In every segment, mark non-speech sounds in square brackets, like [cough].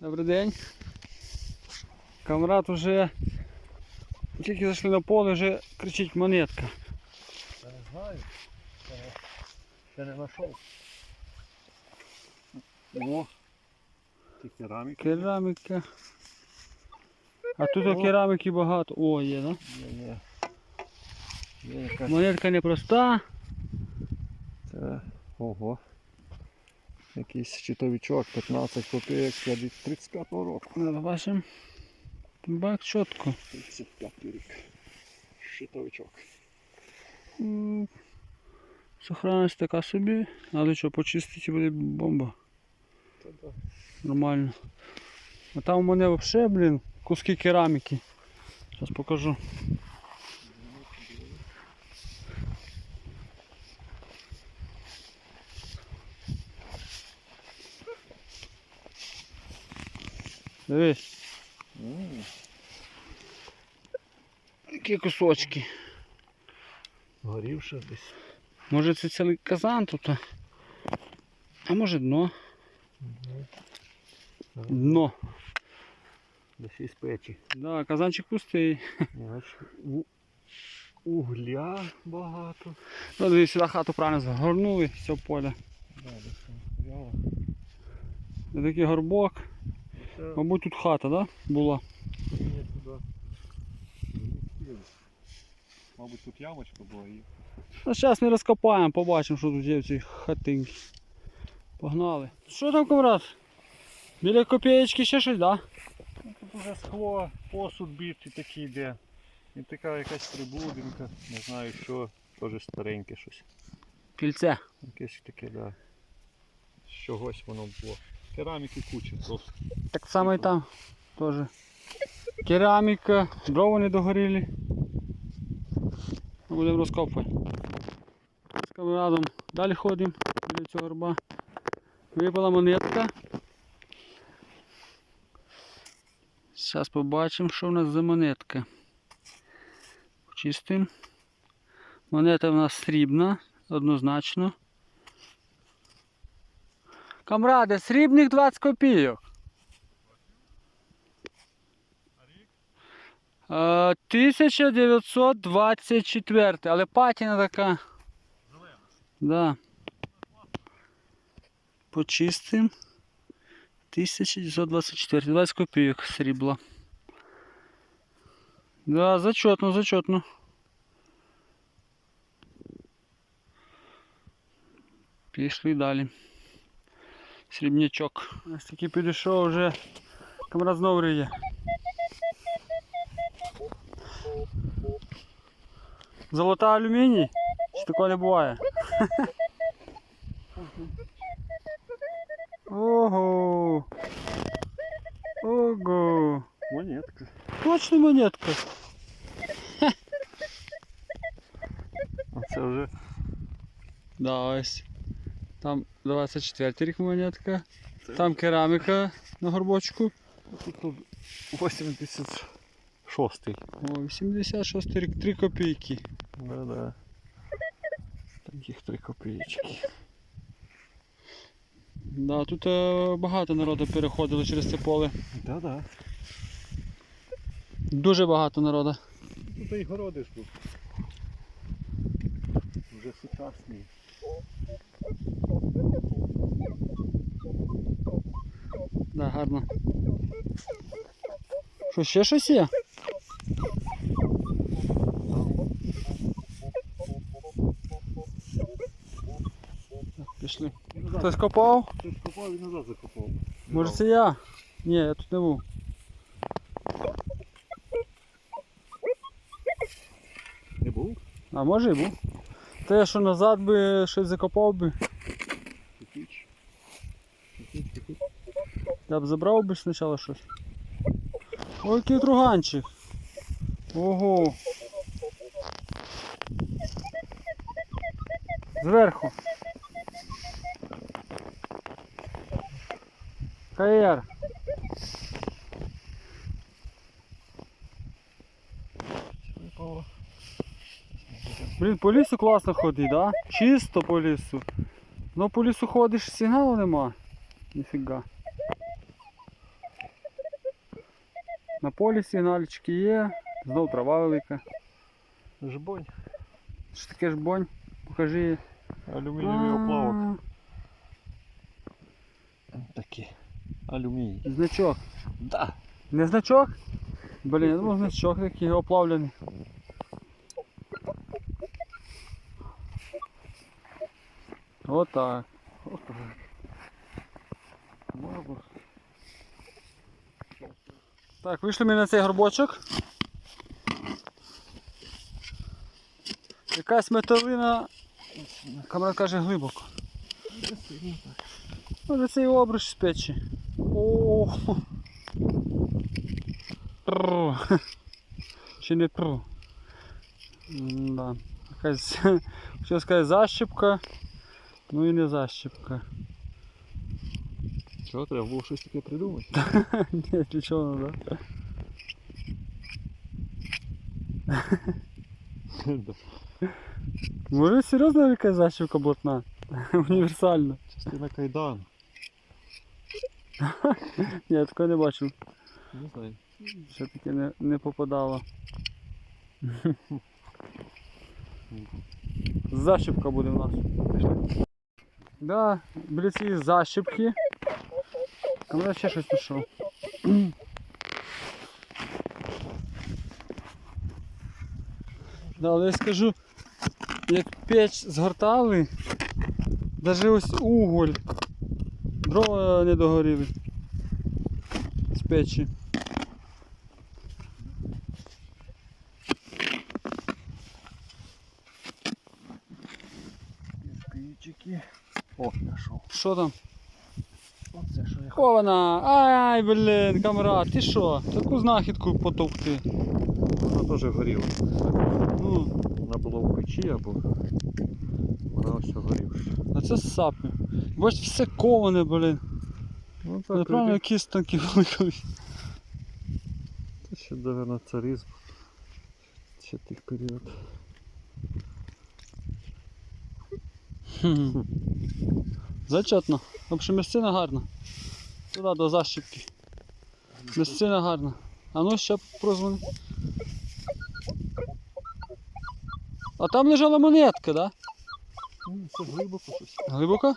Добрий день. Камрад уже тільки зайшли на поле, вже кричить монетка. Я не знаю. Ще не, знайшов. О, ті кераміки. Кераміка. А тут кераміки багато. О, є, да? Є, є. Є якась. Монетка непроста. Це, ого. Якийсь щитовичок 15 копійок 35 року. Надо бачимо. Бак чітко. 35 рік. Щитовичок. Сохранність така собі, але що, почистити буде бомба. Та да. Нормально. А там у мене взагалі, блін, куски кераміки. Зараз покажу. Дивись, М, які кусочки. Горівше десь. Може це цілий казан тут? а? Може дно? Дно. Десь із печі. Да, казанчик пустий. Угля багато. Ну, дивись, сюди хату правильно загорнули, все поле. Да, десь такий горбок. Це Мабуть, тут хата, да? Була. Ні, встигли. Мабуть, тут ямочка була і Ну, зараз ми розкопаємо, побачимо, що тут є в цій хатинці. Погнали. Що там, комрад? Біля копієчки ще щось, да? Ну, тут уже скло, посуд битий такий йде. І така якась прибудинка, не знаю що, теж стареньке щось. Кільце. Якесь таке, да. З чогось воно було. Кераміки куча просто. Так само і там теж. Кераміка, дрова не догоріли. Ну, Будемо розкопувати. Камерадом далі ходимо біля цього горба. Випала монетка. Зараз побачимо, що в нас за монетка. Чистим. Монета в нас срібна, однозначно. Камради, срібних 20 копійок. Е, 1924, але патіна така. Зелена. Да. Почистим. 1924, 20 копійок срібла. Да, зачетно, зачетно. Пішли далі. Срібнячок. Ось такий підійшов вже. Камера знову риє. Золота алюміній? Чи такого не буває? [laughs] Ого! Ого! Монетка. Точно монетка. Оце вже Да, ось. Там 24 рік монетка. Там кераміка на горбочку. тут 86. О, 86 рік, 3 копійки. Да-да. Таких 3 копійки. Да, тут е, багато народу переходило через це поле. Да-да. Дуже багато народу. Тут і городи ж тут. Вже сучасні. Да, гарно. Що, ще щось є? Так, пішли. Хтось копав? Ти скопав і назад закопав. Може це я? Ні, я тут не був. Не був? А може і був. Я що назад би щось закопав би. Я б забрав би спочатку щось. Ой, який друганчик. Ого. Зверху. КР. Блін, по лісу класно ходить, да? Чисто по лісу. Ну по лісу ходиш, сигналу нема. Ніфіга. На полі сигнальчики є, знов трава велика. Жбонь. Що таке ж бонь? Покажи. Алюмінієвий оплавок. Такий. Алюміній. Значок. Да. Не значок? Блін, я думав значок такий оплавлений. Отак. Так, вийшли ми на цей горбочок. Якась металина, камера каже глибоко. Може цей обруч з печі. О. Чи не пру? Да. Якась, [laughs] хотів сказати, защіпка, ну і не защіпка. Чого треба було щось таке придумати? [laughs] Ні, для чого, ну, да? Да. [laughs] Може серйозно якась защіпка блатна? Універсальна. Частина кайдану. Ні, я такого не бачив. Не знаю. Ще таке не, не попадало. Защіпка буде у нас. Да, біля цієї защіпки. Я ще щось знайшов. Да, але я скажу, як печ згортали, навіть ось уголь, дрова не догоріли з печі. О, знайшов. Що там? Оце що я Хована! Ай, блін, камрад, ти що? Таку знахідку потовкти. Вона теж горіла. Ну, Вона була в печі або вона ось горівша. а це сапи. Бач, все коване, блін. Ну Це правильно якісь танки були колись. Це ще, наверное, царизм. Ще тих період. Хм. Зачетно. В общем, місцина гарна. Туди до защіпки. Місцина гарна. А ну ще прозвони. А там лежала монетка, да? Ну, Це глибоко щось. Глибоко?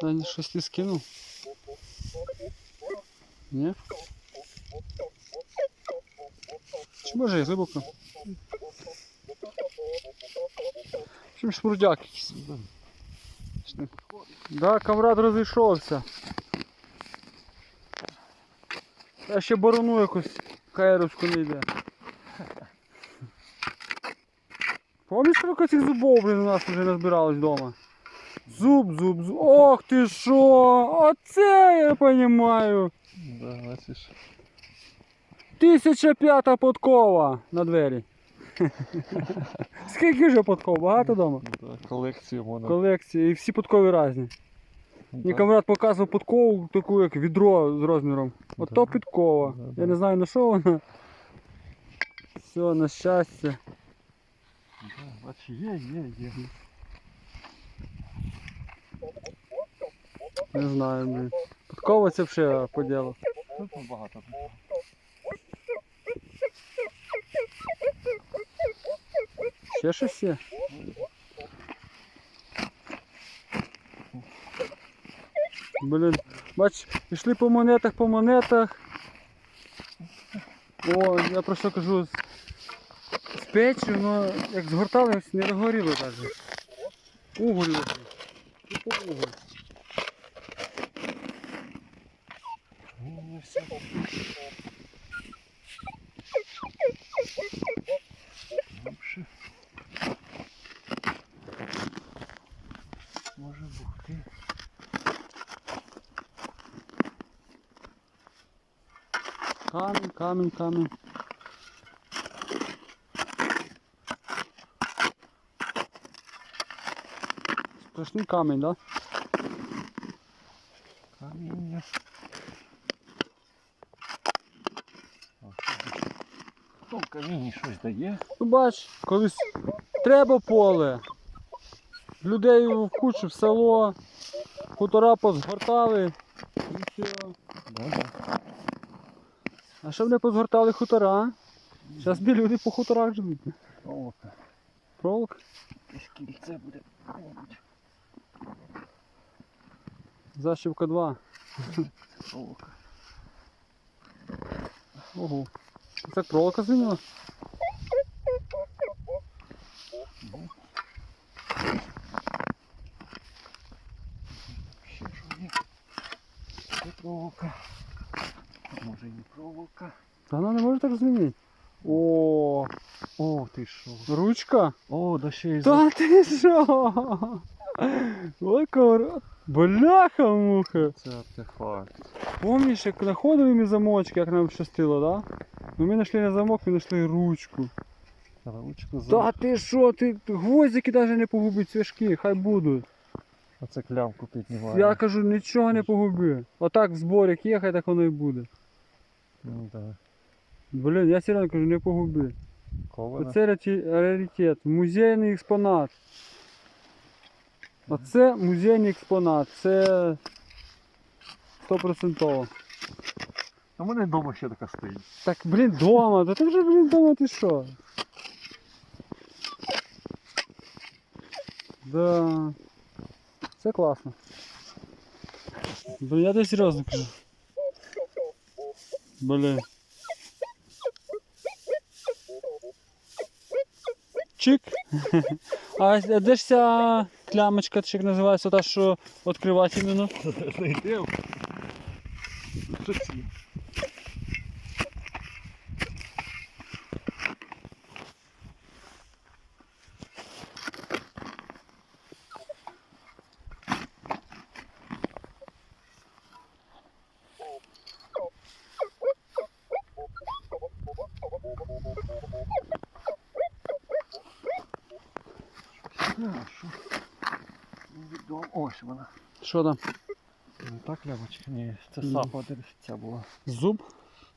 Та ні, щось ти скинув. Ні? Чи може і глибоко? Чим шмурдяк якийсь. Да. Камрад розійшовся. Я ще борону якусь каєровську не йде. Помніш, скільки цих зубов, блін, у нас вже назбиралось вдома? Зуб, зуб, зуб. Ох ти що! Оце я розумію. Да, бачиш. Тисяча п'ята подкова на двері. [laughs] Скільки вже подков? Багато вдома? Да, колекцію можна. Колекції. І всі подкові різні. Мені камрад показував подкову, таку як відро з розміром. Ото підкова. Да, Я да. не знаю на що вона. Все, на щастя. Да, бач, є, є, є. Не знаю, блін. Подкова це вже по ділу. Тут багато. Ще щось? Блін, бач, пішли по монетах, по монетах. О, я про що кажу, з, печі, але як згортали, не догоріло навіть. Уголь. Тупо уголь. Камінь, камінь, камінь. Страшний камінь, да? Каміння. О, Ну, щось дає. Ну бач, колись треба поле. людей в кучу в село, хутора позгортали. І все. А щоб не позгортали хутора? Зараз бі люди по хуторах живуть. Проволока. Проволок. Якесь кільце буде. Защівка Защіпка 2. Проволока. Ого. Це проволока змінила? Ще що є? Це проволока. А може і не проволока. Та вона не може так змінити. О, О, ти що? ручка? О, да ще й. Та ти що? Ой, ковар. Бляха муха. Це артефакт. Помніш, як знаходили ми замочки, як нам щастило, да? Ну ми знайшли не замок, ми знайшли ручку. Ручку за... Та ти що, ти гвоздики навіть не погубить цвяшки, хай будуть. А це клямку піднімає. Я кажу, нічого не погуби. Отак в зборі є, хай так воно і буде. Ну да. Блін, я серйозно кажу, не погуби. Кована. Оце раритет, музейний експонат. Оце музейний експонат, це 100%. А в мене вдома ще така стоїть. Так, блін, дома, та ти вже, блін, дома ти що? Да. Це класно. Блін, я тебе серйозно кажу. Блін. Чик. А де ж ця клямочка, чи як називається, та, що відкривати іменно? Знайдемо. Ось вона. Що там? Не так лямочка? Ні, це сапа ця була. Зуб?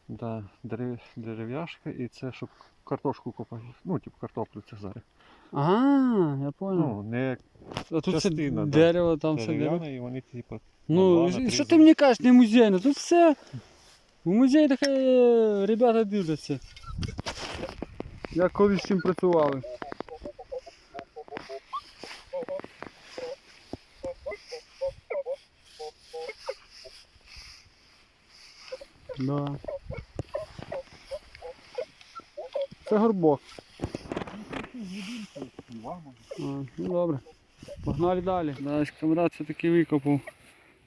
Да, дерев, дерев'яшка і це щоб картошку копати. Ну, типу картоплю це зараз. А, я понял. Ну, не а тут це частина, да. дерево, там все дерево. і вони типу. Ну, і що ти мені кажеш, не музейне? Тут все. У музеї таке е, ребята дивляться. Як колись з чим працювали. Да. Це горбок. Ну добре. Погнали далі. Далі камрад все-таки викопав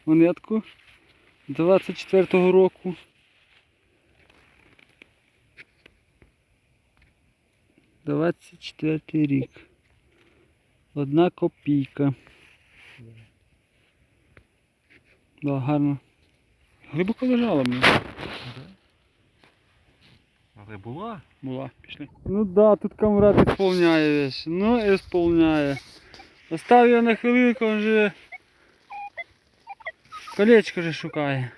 монетку 24-го року. Двадцять четвертий рік. Одна копійка. Да, гарно. Глибоко лежала мені. Але була. Була, пішли. Ну да, тут камрад исполняє вещь. Ну, исполняє. Остав його на хвилинку, він вже колечко вже шукає.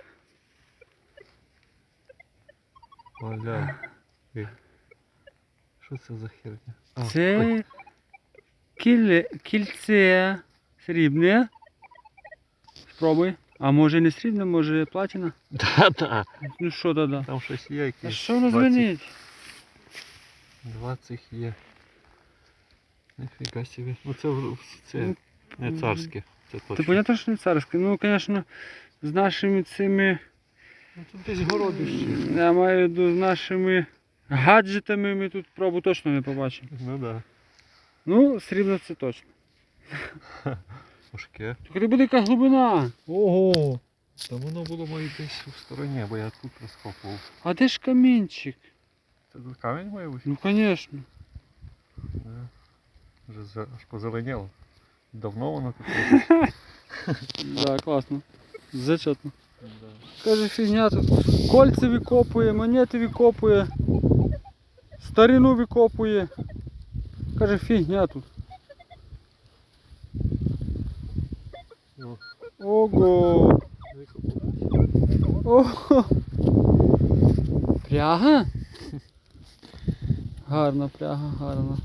Оля. Що це за херня? А. Це кільце срібне. Спробуй. А може не срібне, може платина? [laughs] Да, да. Ну що тоді? Там щось є А що воно 20 звенить? 20 є. Ніфіга собі. Ну це, це не царське. Це Ти понятно, що не царське? Ну, звісно, з нашими цими, Ну, тут десь городище. я маю виду, з нашими гаджетами ми тут пробу точно не побачимо. Ну да. Ну, срібно це точно. [laughs] Важке. Тільки буде яка глибина. Ого! Та воно було має десь у стороні, бо я тут розкопував. А де ж камінчик? Це тут камінь має бути? Ну, звісно. Да. Вже за- аж позеленіло. Давно воно тут лежить. [laughs] Да, класно. Зачетно. Да. Каже, фігня тут. Кольця викопує, монети викопує, старину викопує. Каже, фігня тут. Ого! Ого! Пряга? [laughs] Гарна пряга, гарна.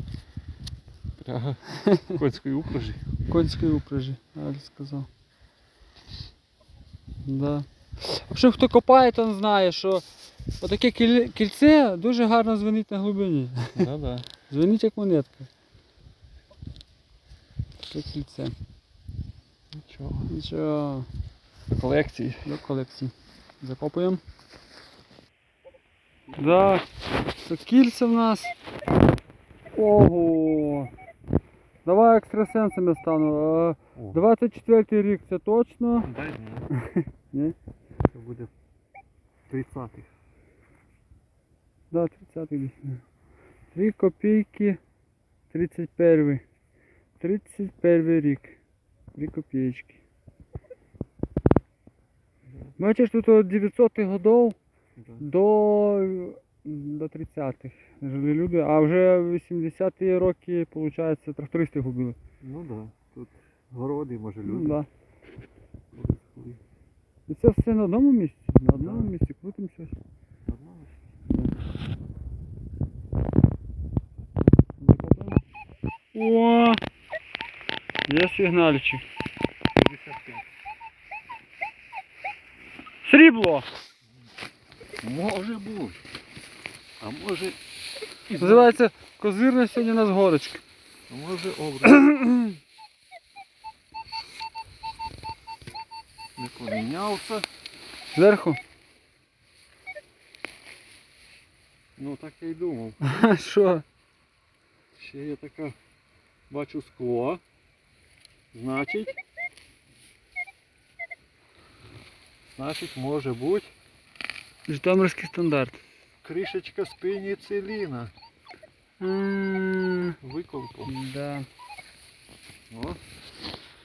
Ага. [laughs] Конської упряжі. Конської упряжі, Аль сказав. Да. Взагалі, хто копає, то знає, що отаке кільце дуже гарно звенить на глибині. Ну да. [laughs] Звенить як монетка. Це кільце. Нічого. Нічого, До колекції. до колекції. Закопуємо. Да, це кільце в нас. Ого! Давай екстрасенсами стану. Е, О. 24 рік це точно. Дай [laughs] ні. Це буде 30-х. Да, 30 десь. 3 копійки 31. 31 рік. 3 копійки. Бачиш, тут от 900 годов до, до 30-х жили люди, а вже 80-ті роки, виходить, трактористи губили. Ну да. Тут городи, може Ну, люди. да. І це все на одному місці. На одному Да. місці крутимося. О! Є сигнальчик. 55. Срібло! Може бути. А може Називається козирна сьогодні у нас горочка. А може образ. [clears throat] Не помінявся. Зверху. Ну так я й думав. А [laughs] що? Ще є така, бачу скло. Значить. Значить, може бути Житомирський стандарт. кришечка з пеніциліна. М, Виколку. Да. О.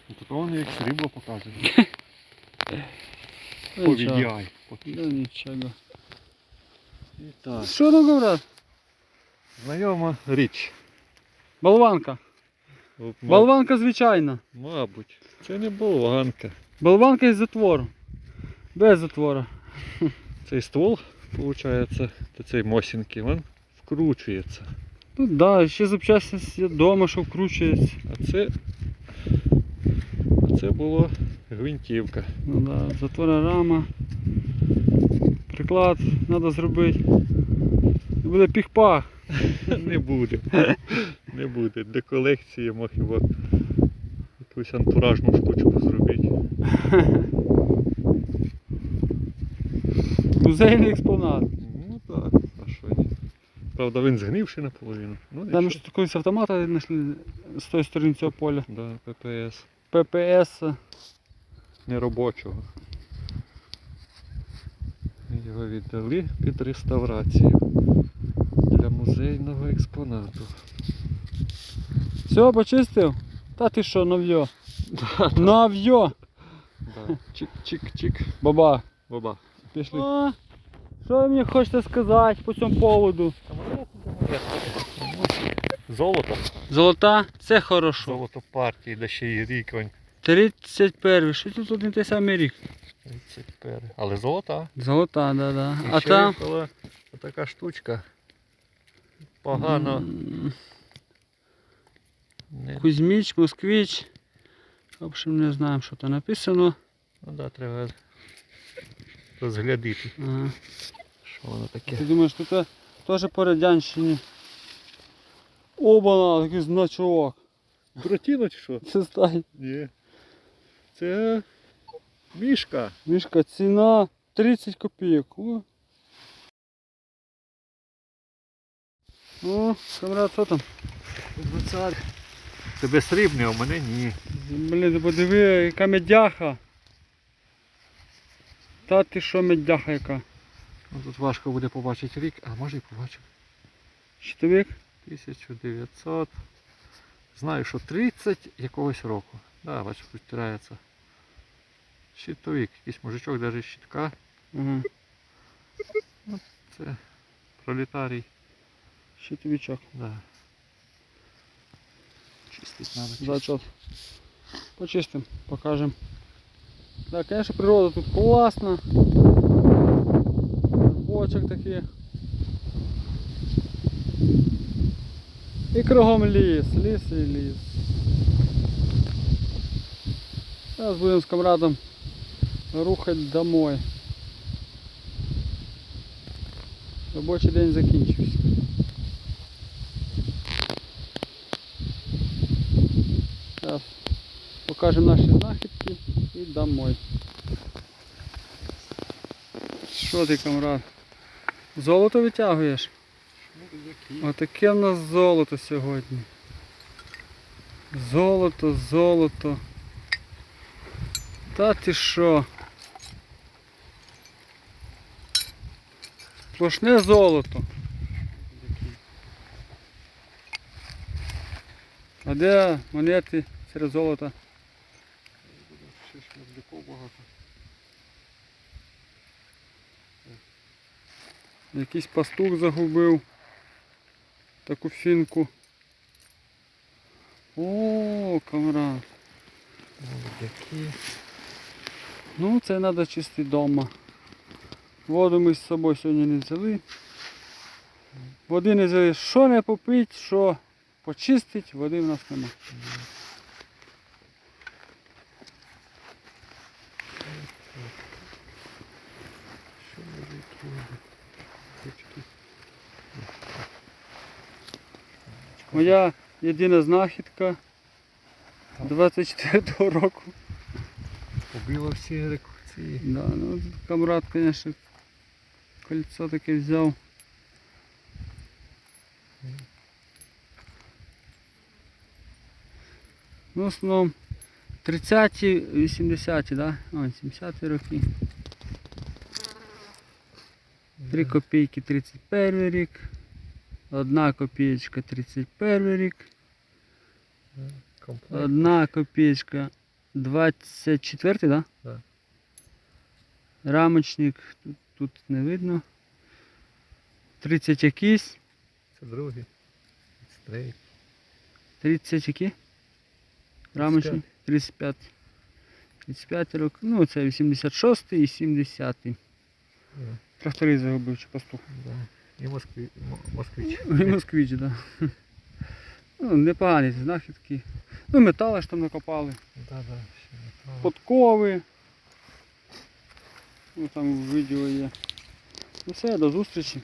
Ну, Тут воно як срібло показує. [laughs] Ну, нічого. Повідяй. Ну нічого. І так. Що там говорять? Знайома річ. Болванка. От, Болванка звичайна. Мабуть. Це не болванка. Болванка із затвору. Без затвора. [laughs] Цей ствол, виходить, до цієї мосінки, він вкручується. Тут да, ще запчасті вдома, що вкручується. А це. А це була гвинтівка. Ну да, затвора рама. Приклад треба зробити. Буде піх-пах. [laughs] Не буде. [laughs] Не буде. Для колекції мог хіба якусь антуражну штучку зробити. [laughs] Музейний експонат. Ну так, а що ні. Правда, він згнивший наполовину. Ну, Там нічого. ж колись автомата знайшли з тої сторони цього поля. Да, ППС. ППС. неробочого. Його віддали під реставрацію для музейного експонату. Все, почистив? Та ти що, нов'йо? [laughs] Нов'йо! Чик-чик-чик. Баба, Баба. пішли. А, що ви мені хочете сказати по цьому поводу? Золото. Золота, це хорошо. Золото партії, де ще й рік він. 31. Що тут один той самий рік? 31. Але золота. Золота, да, да. І А ще там. випала така штучка. Погано. м. Кузьміч, Москвич. В общем, не знаємо, що там написано. Ну да, треба розглядіти, Ага. що воно таке. Ти думаєш, тут е, теж по радянщині. Оба такий значок. Буратіно чи що? Це стай. Ні. Це мішка. Мішка, ціна 30 копійок. О. О, камрад, що там? Цар. Тебе срібний, а в мене ні. Блін, подиви, яка медяха. Та ти що медяха яка? Ну, тут важко буде побачити рік, а може і побачу. Щитовик? 1900. Знаю, що 30 якогось року. Да, бачу, втирається. Щитовик, якийсь мужичок, навіть щитка. Ага, Це пролетарій. щитовичок. Да. Чистить надо. Зачет. Почистим, покажем. Да, конечно, природа тут класна. Бочок такі. І кругом ліс, ліс і ліс. Зараз будемо з камрадом рухати домой. Робочий день закінчився. Зараз покажемо наші знахідки і домой. Що ти, камрад? Золото витягуєш? Отаке в нас золото сьогодні. Золото, золото. Та ти що? Сплошне золото. А де монети серед золота? Ще ж мерзляков багато. Якийсь пастух загубив таку фінку. О, камрад. Які. Ну, це треба чистити вдома. Воду ми з собою сьогодні не взяли. Води не взяли. Що не попити, що почистить, води в нас нема. Що може які? Бички. Моя єдина знахідка 24-го року. Побило всі рекордці. Да, ну камрад, звісно, кольцо таке взяв. Ну, в основному 30-ті, 80-ті, да? О, 70-ті роки. 3 копійки 31 рік. Одна копієчка 31 рік. Комплект. Одна копеечка 24, да? Да. Рамочник тут, тут не видно. 30 якийсь. Це другий. Це третій. 30 які? Рамочник. 35. 35 рок. Ну, це 86 і 70. Да. Трактори загубив чи пастух. Да. І москві... москвич. І москвич, так. Да. Ну, непогані ці знахідки. Ну, метали ж там накопали. Да, да, ще метали. Подкови. Ну, там відео є. Ну все, до зустрічі.